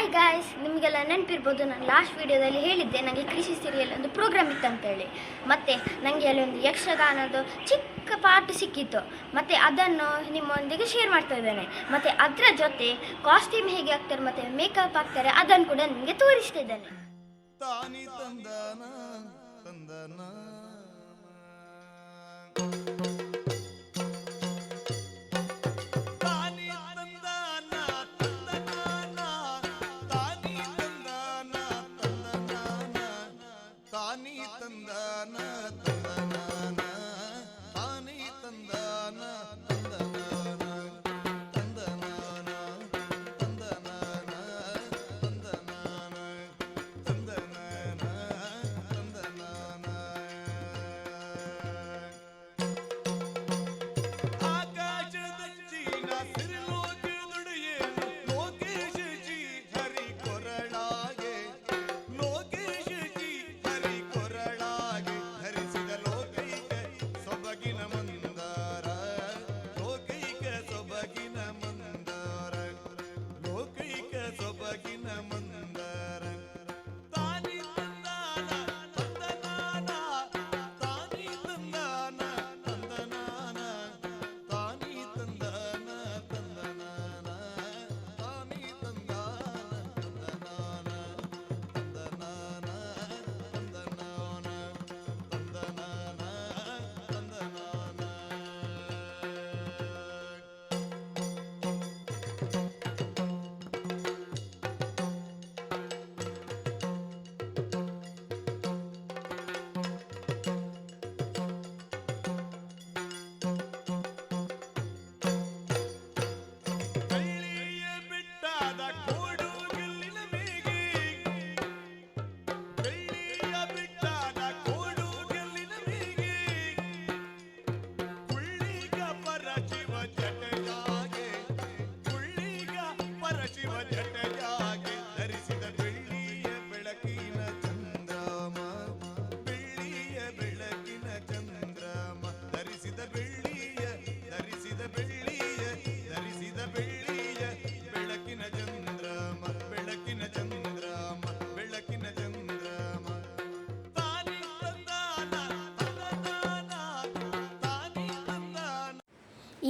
Hi guys ನಿಮಗೆಲ್ಲ ನೆನಪಿರ್ಬೋದು, ನಾನು last ವಿಡಿಯೋದಲ್ಲಿ ಹೇಳಿದ್ದೆ ನನಗೆ ಕೃಷಿ ಸೀರಿಯಲ್ ಒಂದು ಪ್ರೋಗ್ರಾಮ್ ಇತ್ತು ಅಂತೇಳಿ. ಮತ್ತು ನನಗೆ ಅಲ್ಲಿ ಒಂದು ಯಕ್ಷಗಾನದ ಚಿಕ್ಕ ಪಾರ್ಟ್ ಸಿಕ್ಕಿತ್ತು. ಮತ್ತು ಅದನ್ನು ನಿಮ್ಮೊಂದಿಗೆ ಶೇರ್ ಮಾಡ್ತಾ ಇದ್ದೇನೆ. ಮತ್ತು ಅದರ ಜೊತೆ ಕಾಸ್ಟ್ಯೂಮ್ ಹೇಗೆ ಆಗ್ತಾರೆ ಮತ್ತು ಮೇಕಪ್ ಆಗ್ತಾರೆ ಅದನ್ನು ಕೂಡ ನಿಮಗೆ ತೋರಿಸ್ತಾ ಇದ್ದೇನೆ. ತಂದನ. ತಂದನ ತಂದನ.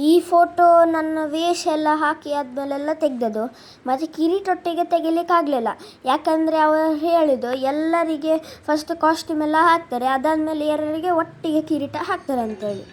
ಈ ಫೋಟೋ ನನ್ನ ವೇಷ ಎಲ್ಲ ಹಾಕಿ ಆದಮೇಲೆಲ್ಲ ತೆಗೆದದು ಮತ್ತು ಕಿರೀಟೊಟ್ಟಿಗೆ ತೆಗಿಲಿಕ್ಕಾಗಲಿಲ್ಲ ಯಾಕಂದರೆ ಅವರು ಹೇಳಿದ್ದು, ಎಲ್ಲರಿಗೆ ಫಸ್ಟ್ ಕಾಸ್ಟ್ಯೂಮ್ ಎಲ್ಲ ಹಾಕ್ತಾರೆ. ಅದಾದಮೇಲೆ ಎರಡರಿಗೆ ಒಟ್ಟಿಗೆ ಕಿರೀಟ ಹಾಕ್ತಾರೆ ಅಂತೇಳಿ.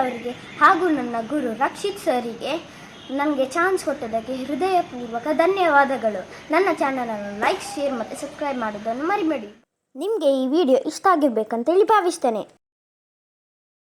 ಅವರಿಗೆ ಹಾಗೂ ನನ್ನ ಗುರು ರಕ್ಷಿತ್ ಸರಿಗೆ ನನಗೆ ಚಾನ್ಸ್ ಕೊಟ್ಟದಕ್ಕೆ ಹೃದಯಪೂರ್ವಕ ಧನ್ಯವಾದಗಳು. ನನ್ನ ಚಾನಲನ್ನು ಲೈಕ್ ಶೇರ್ ಮತ್ತು ಸಬ್ಸ್ಕ್ರೈಬ್ ಮಾಡೋದನ್ನು ಮರಿಬೇಡಿ. ನಿಮಗೆ ಈ ವಿಡಿಯೋ ಇಷ್ಟ ಆಗಿರ್ಬೇಕಂತೇಳಿ ಭಾವಿಸ್ತೇನೆ.